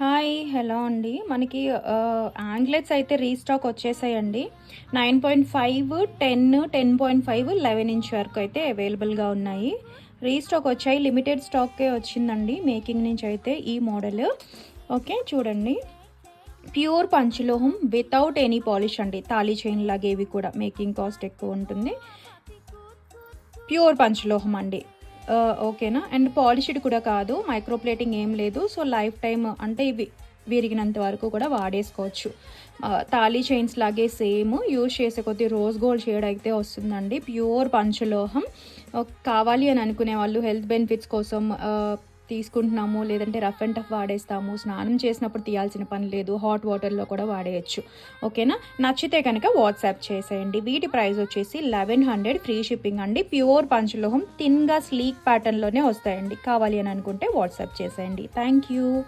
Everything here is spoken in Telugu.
హాయ్ హలో అండి. మనకి యాంగ్లెట్స్ అయితే restock వచ్చేసాయండి. Nine point five ten ten point five eleven inch వరకు అయితే అవైలబుల్గా ఉన్నాయి. రీస్టాక్ వచ్చాయి. లిమిటెడ్ స్టాకే వచ్చిందండి. మేకింగ్ నుంచి అయితే ఈ మోడల్. ఓకే చూడండి. ప్యూర్ పంచలోహం వితౌట్ ఎనీ పాలిష్ అండి. తాళీ చైన్ లాగా ఇవి కూడా. మేకింగ్ కాస్ట్ ఎక్కువ ఉంటుంది. ప్యూర్ పంచలోహం అండి. ఓకేనా? అండ్ పాలిష్డ్ కూడా కాదు మైక్రోప్లేటింగ్ ఏం లేదు. సో లైఫ్ టైం అంటే ఇవి విరిగినంత వరకు కూడా వాడేసుకోవచ్చు. తాళీ చైన్స్ లాగే సేమ్ యూజ్ చేసే కొద్ది రోజ్ గోల్డ్ షేడ్ అయితే వస్తుందండి. ప్యూర్ పంచలోహం. కావాలి అని అనుకునే వాళ్ళు హెల్త్ బెనిఫిట్స్ కోసం తీసుకుంటున్నాము లేదంటే రఫ్ అండ్ టఫ్ వాడేస్తాము స్నానం చేసినప్పుడు తీయాల్సిన పని లేదు హాట్ వాటర్లో కూడా వాడేయచ్చు. ఓకేనా? నచ్చితే కనుక వాట్సాప్ చేసేయండి. వీటి ప్రైస్ వచ్చేసి లెవెన్ హండ్రెడ్ ఫ్రీ షిప్పింగ్ అండి. ప్యూర్ పంచలోహం థిన్గా స్లీక్ ప్యాటర్న్లోనే వస్తాయండి. కావాలి అని అనుకుంటే వాట్సాప్ చేసేయండి. Thank you.